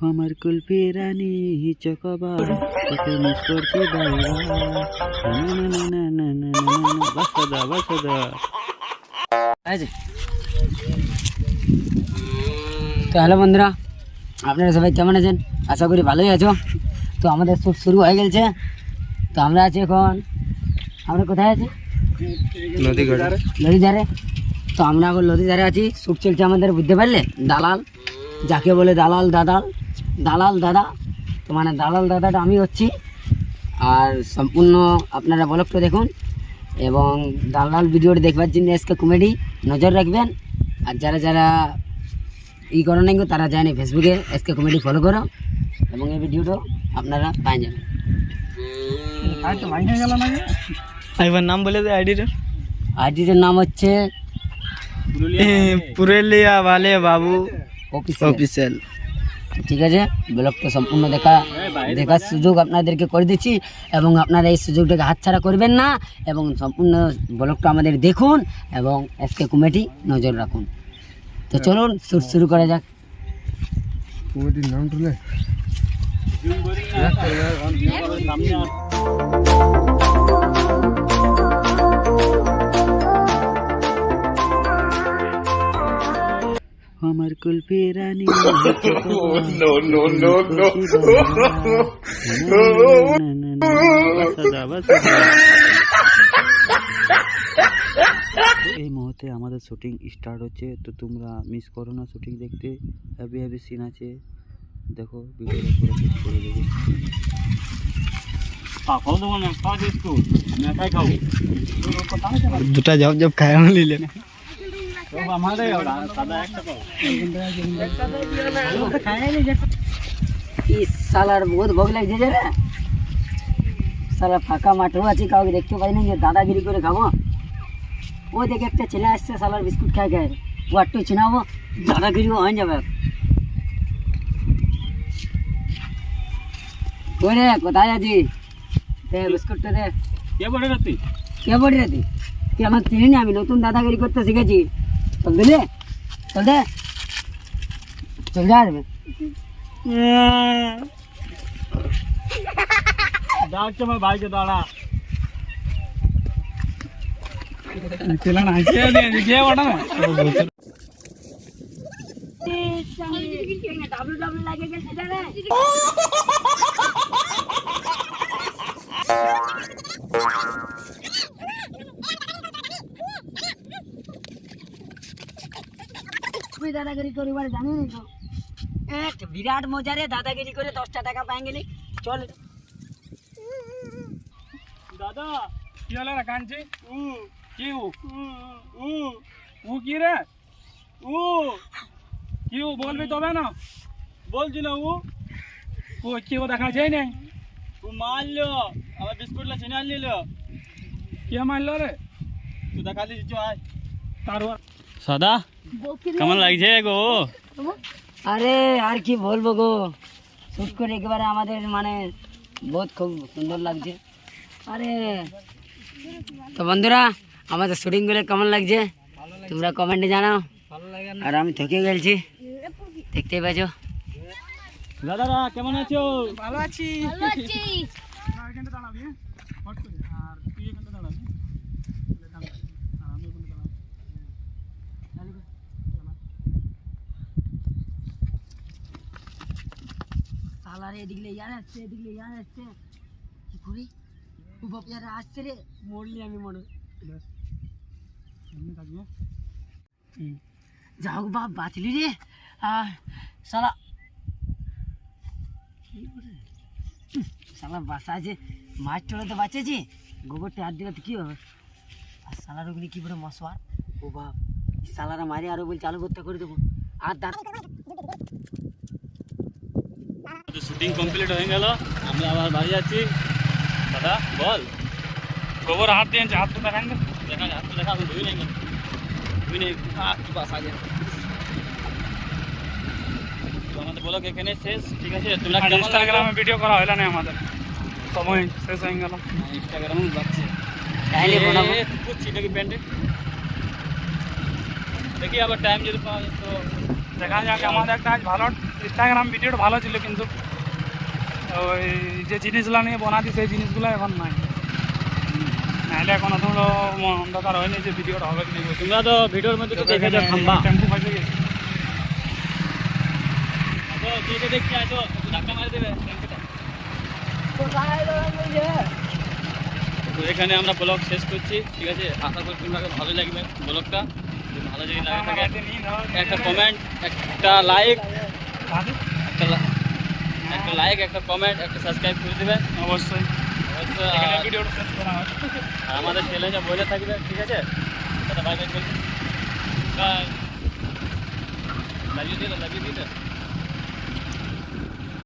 আমার কুলপি রানী চকবার তোকে মিস করছি বারবার না না না না না না না না বাসাদা। বাসাদা আছে তো হ্যালো বন্ধুরা আপনারা সবাই কেমন আছেন? আশা করি ভালোই আছো। তো আমাদের শ্যুট শুরু হয়ে গেছে তো আমরা আছি এখন আমরা কোথায় আছি? নদী ঘাট নদী ধারে তো আমরা এখন নদী ধারে আছি। শ্যুট চলছে আমাদের বুঝতে পারলে? দালাল। যাকে বলে দালাল দাদাল দালাল দাদা তো মানে দালাল দাদাটা আমি হচ্ছি। আর সম্পূর্ণ আপনারা ব্লগটা দেখুন এবং দালাল ভিডিওটি দেখবার জন্য এসকে কমেডি নজর রাখবেন। আর যারা যারা ই করো নাই তারা জানে ফেসবুকে এসকে কমেডি ফলো করো এবং এই ভিডিওটা আপনারা পাই যাবেন। একবার নাম বলে দে আইডিটার আইডিটার নাম হচ্ছে পুরুলিয়া বালে বাবু। অফিসিয়াল ঠিক আছে ব্লগটা সম্পূর্ণ দেখা দেখার সুযোগ আপনাদেরকে করে দিচ্ছি এবং আপনারা এই সুযোগটাকে হাতছাড়া করবেন না এবং সম্পূর্ণ ব্লগটা আমাদের দেখুন এবং এসকে কমিটি নজর রাখুন। তো চলুন শুট শুরু করা যাক। আমার কুলপি রানী এই মুহূর্তে আমাদের শুটিং স্টার্ট হচ্ছে তো তোমরা মিস করো না শুটিং দেখতে। হ্যাপি হ্যাপি সিন আছে। দেখো ভিডিওটা পুরো শেষ করে দেবে। দুটা জব জব খায় নিলে ইস সালার বহুত ভোগ লাগছে যে রে। সালা ফাঁকা মাঠও আছে কাউকে দেখতে পাই না যে দাদাগিরি করে খাব। ও দেখে একটা ছেলে আসছে সালার বিস্কুট খায় খায়। ও একটু চিনাবো দাদাগিরিও হয়ে যাবে। ওরে কোথায় আছি দে বিস্কুটটা দে। কে বলি রে তুই? তুই? আমার চিনি না? আমি নতুন দাদাগিরি করতে শিখেছি। पंगले चल दे चल जा रे डाक के मैं भाई के दाड़ा चला ना के दे के वड़ा में डबल डबल लगे के सजा रे তুই দাদাগিরি করিবার জানি নি তো। এক বিরাট মজা রে দাদাগিরি করে দশটা টাকা পাই গেলি। চল। দাদা কি হলো রে কাঞ্চি? উ। কি উ? উ। উ? কি রে? উ। কি উ বলবি তবে না? বলছি না উ। ও কি ও দেখা যায় না ও মারলো আমার বিস্কুটলা ছিনে নিল কে মারলো রে? তুই দেখা দিচ্ছ আয় তার সাদা কেমন লাগছে গো আরে আর কি বলব গো শুট করে একেবারে আমাদের মানে বহুত খুব সুন্দর লাগছে আরে তো বন্ধুরা আমাদের শুটিংগুলো কেমন লাগছে তোমরা কমেন্টে জানাও আর আমি থকে গেছি দেখতেই পাচ্ছ দাদারা কেমন আছো ভালো আছি এখানটা দাঁড়াবি হ্যাঁ হট করে আর তুই এখানটা দাঁড়াবি আর আমি ওখানে দাঁড়াবো সালারে এদিকে ইয়ার আসছে এদিকে ইয়ার আসছে। কি করি? বাপিয়ারা আসছে রে মরলি আমি মনে এমনি হ্যাঁ? যা হোক বাপ বাঁচলি রে। আর সালা সালা বাসা আছে মাছ চলে তো বাঁচেছি। গোবরটা হাত দিলে তো কি হবে? আর সালার ওগুলি কি বলে মশওয়ার? ও বাপ সালারা মারি আরও বলছে আলু ভর্তা করে দেবো। আর দাঁত শুটিং কমপ্লিট হয়ে গেল। আমরা আবার বাড়ি যাচ্ছি। দাদা বল। গোবর হাত দিয়ে হাত তো দেখান দেখা হাত তো দেখা ধুই নেই ধুই নেই কি বাস আগে তো আমাদের ব্লগ এখানে শেষ ঠিক আছে? তোমরা ইনস্টাগ্রামে ভিডিও করা হলো না আমাদের। সময় শেষ হয়ে গেল। ইনস্টাগ্রামে যাচ্ছে। তাইলে বানাবো কুচ্ছি নাকি প্যান্টে দেখি আবার টাইম যদি পাওয়া যায় তো দেখা যাক আমাদের একটা আজ ভালো ইনস্টাগ্রাম ভিডিওটা ভালো ছিল কিন্তু ওই যে জিনিসগুলো নিয়ে বানাতি সেই জিনিসগুলো এখন নাই। নাহলে এখন অত অন্ধকার হয়নি যে ভিডিওটা হবে কি তোমরা তো ভিডিওর মধ্যে তো দেখে যাও খাম্বা টেম্পু ফাঁসে গেছে তো কে কে দেখতে আছো ধাক্কা মারি দেবে তো এখানে আমরা ব্লগ শেষ করছি ঠিক আছে? আশা করি তোমরা ভালো লাগবে ব্লগটা ভালো যদি লাগে থাকে একটা কমেন্ট একটা লাইক একটা লাইক একটা কমেন্ট একটা সাবস্ক্রাইব করে দেবে অবশ্যই। অবশ্যই আর- আমাদের চ্যালেঞ্জে বলে থাকবে ঠিক আছে? বাই বাই বাই লাগিয়ে ইউ দিদা